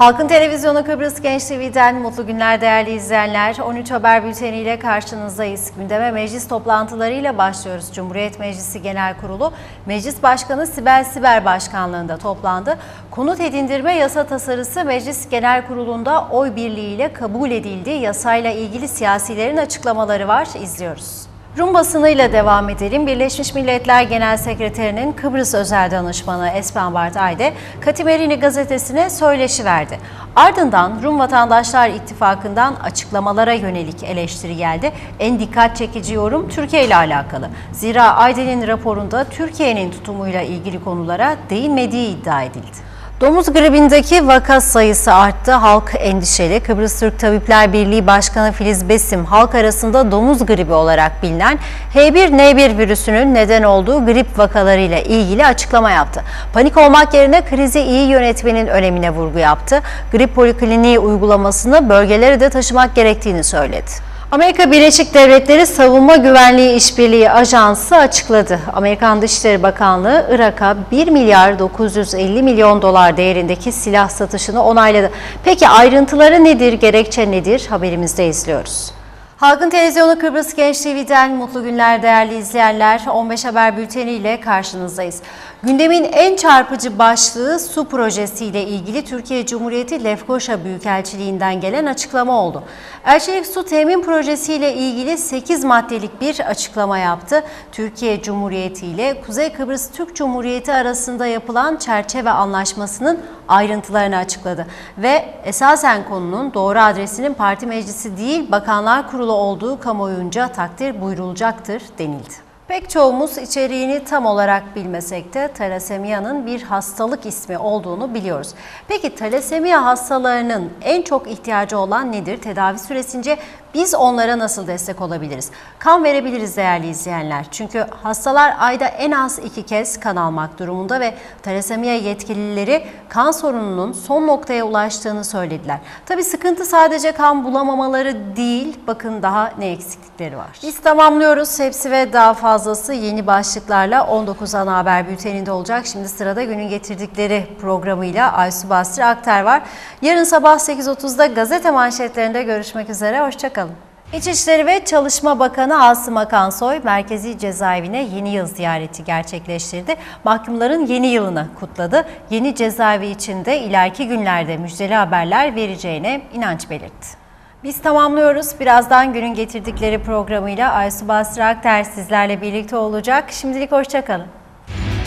Halkın Televizyonu Kıbrıs Genç TV'den mutlu günler değerli izleyenler. 13 Haber Bülteni ile karşınızdayız. Gündeme meclis toplantılarıyla başlıyoruz. Cumhuriyet Meclisi Genel Kurulu, Meclis Başkanı Sibel Siber Başkanlığında toplandı. Konut edindirme yasa tasarısı Meclis Genel Kurulu'nda oy birliğiyle kabul edildi. Yasayla ilgili siyasilerin açıklamaları var. İzliyoruz. Rum basınıyla devam edelim. Birleşmiş Milletler Genel Sekreterinin Kıbrıs Özel Danışmanı Espen Bart Ayde, Katimerini gazetesine söyleşi verdi. Ardından Rum Vatandaşlar İttifakı'ndan açıklamalara yönelik eleştiri geldi. En dikkat çekici yorum Türkiye ile alakalı. Zira Ayde'nin raporunda Türkiye'nin tutumuyla ilgili konulara değinmediği iddia edildi. Domuz gribindeki vaka sayısı arttı. Halk endişeli. Kıbrıs Türk Tabipler Birliği Başkanı Filiz Besim, halk arasında domuz gribi olarak bilinen H1N1 virüsünün neden olduğu grip vakalarıyla ilgili açıklama yaptı. Panik olmak yerine krizi iyi yönetmenin önemine vurgu yaptı. Grip polikliniği uygulamasını bölgelere de taşımak gerektiğini söyledi. Amerika Birleşik Devletleri Savunma Güvenliği İşbirliği Ajansı açıkladı. Amerikan Dışişleri Bakanlığı Irak'a 1 milyar 950 milyon dolar değerindeki silah satışını onayladı. Peki ayrıntıları nedir, gerekçe nedir? Haberimizde izliyoruz. Halkın Televizyonu Kıbrıs Genç TV'den mutlu günler değerli izleyenler. 15 Haber Bülteni ile karşınızdayız. Gündemin en çarpıcı başlığı su projesiyle ilgili Türkiye Cumhuriyeti Lefkoşa Büyükelçiliğinden gelen açıklama oldu. Elçilik Su Temin Projesi ile ilgili 8 maddelik bir açıklama yaptı. Türkiye Cumhuriyeti ile Kuzey Kıbrıs Türk Cumhuriyeti arasında yapılan çerçeve anlaşmasının ayrıntılarını açıkladı. Ve esasen konunun doğru adresinin parti meclisi değil Bakanlar Kurulu olduğu kamuoyunca takdir buyurulacaktır denildi. Pek çoğumuz içeriğini tam olarak bilmesek de talasemiya'nın bir hastalık ismi olduğunu biliyoruz. Peki talasemiya hastalarının en çok ihtiyacı olan nedir? Tedavi süresince biz onlara nasıl destek olabiliriz? Kan verebiliriz değerli izleyenler. Çünkü hastalar ayda en az iki kez kan almak durumunda ve talasemiya yetkilileri kan sorununun son noktaya ulaştığını söylediler. Tabi sıkıntı sadece kan bulamamaları değil, bakın daha ne eksiklikleri var. Biz tamamlıyoruz. Hepsi ve daha fazlası yeni başlıklarla 19 ana haber bülteninde olacak. Şimdi sırada günün getirdikleri programıyla Aysu Bastır Aktar var. Yarın sabah 8.30'da gazete manşetlerinde görüşmek üzere. Hoşçakalın. İçişleri ve Çalışma Bakanı Asım Akansoy Merkezi Cezaevine yeni yıl ziyareti gerçekleştirdi. Mahkumların yeni yılını kutladı. Yeni cezaevi içinde ileriki günlerde müjdeli haberler vereceğine inanç belirtti. Biz tamamlıyoruz. Birazdan günün getirdikleri programıyla Aysu Basri Akter sizlerle birlikte olacak. Şimdilik hoşçakalın.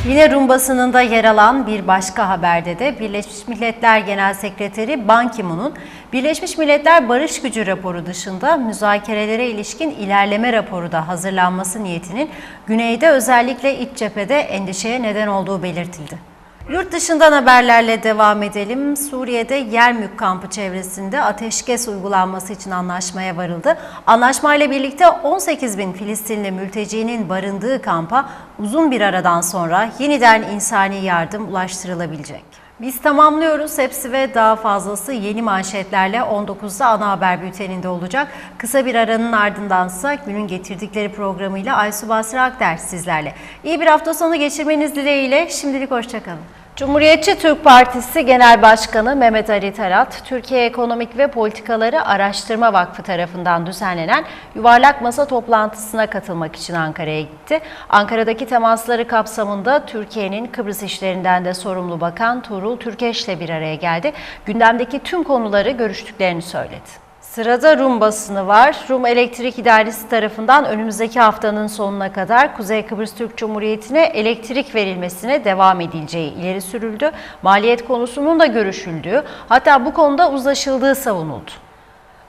Yine Rum basınında yer alan bir başka haberde de Birleşmiş Milletler Genel Sekreteri Ban Ki-moon'un Birleşmiş Milletler Barış Gücü raporu dışında müzakerelere ilişkin ilerleme raporu da hazırlanması niyetinin güneyde özellikle iç cephede endişeye neden olduğu belirtildi. Yurt dışından haberlerle devam edelim. Suriye'de Yermük kampı çevresinde ateşkes uygulanması için anlaşmaya varıldı. Anlaşmayla birlikte 18 bin Filistinli mültecinin barındığı kampa uzun bir aradan sonra yeniden insani yardım ulaştırılabilecek. Biz tamamlıyoruz. Hepsi ve daha fazlası yeni manşetlerle 19'da ana haber bülteninde olacak. Kısa bir aranın ardındansa günün getirdikleri programıyla Aysu Basri Akder sizlerle. İyi bir hafta sonu geçirmeniz dileğiyle. Şimdilik hoşçakalın. Cumhuriyetçi Türk Partisi Genel Başkanı Mehmet Ali Tarat, Türkiye Ekonomik ve Politikaları Araştırma Vakfı tarafından düzenlenen yuvarlak masa toplantısına katılmak için Ankara'ya gitti. Ankara'daki temasları kapsamında Türkiye'nin Kıbrıs işlerinden de sorumlu bakan Tuğrul Türkeş'le bir araya geldi. Gündemdeki tüm konuları görüştüklerini söyledi. Sırada Rum basını var. Rum Elektrik İdaresi tarafından önümüzdeki haftanın sonuna kadar Kuzey Kıbrıs Türk Cumhuriyeti'ne elektrik verilmesine devam edileceği ileri sürüldü. Maliyet konusunun da görüşüldüğü, hatta bu konuda uzlaşıldığı savunuldu.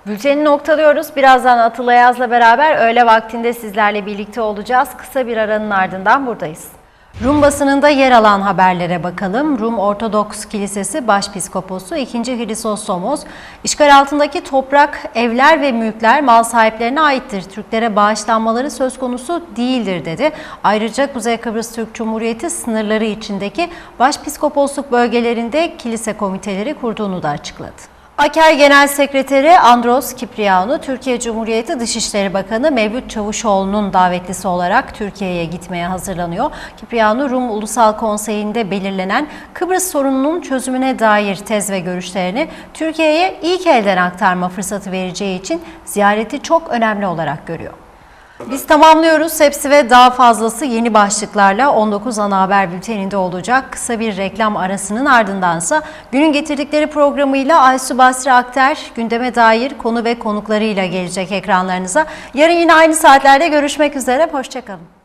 Bülteni noktalıyoruz. Birazdan Atıl Ayaz'la beraber öğle vaktinde sizlerle birlikte olacağız. Kısa bir aranın ardından buradayız. Rum basınında yer alan haberlere bakalım. Rum Ortodoks Kilisesi Başpiskoposu 2. Hrisostomos, işgal altındaki toprak, evler ve mülkler mal sahiplerine aittir. Türklere bağışlanmaları söz konusu değildir dedi. Ayrıca Kuzey Kıbrıs Türk Cumhuriyeti sınırları içindeki başpiskoposluk bölgelerinde kilise komiteleri kurduğunu da açıkladı. Aker Genel Sekreteri Andros Kiprianu, Türkiye Cumhuriyeti Dışişleri Bakanı Mevlüt Çavuşoğlu'nun davetlisi olarak Türkiye'ye gitmeye hazırlanıyor. Kiprianu, Rum Ulusal Konseyi'nde belirlenen Kıbrıs sorununun çözümüne dair tez ve görüşlerini Türkiye'ye ilk elden aktarma fırsatı vereceği için ziyareti çok önemli olarak görüyor. Biz tamamlıyoruz. Hepsi ve daha fazlası yeni başlıklarla 19 ana haber bülteninde olacak. Kısa bir reklam arasının ardındansa günün getirdikleri programıyla Aysu Basri Akter gündeme dair konu ve konuklarıyla gelecek ekranlarınıza. Yarın yine aynı saatlerde görüşmek üzere. Hoşçakalın.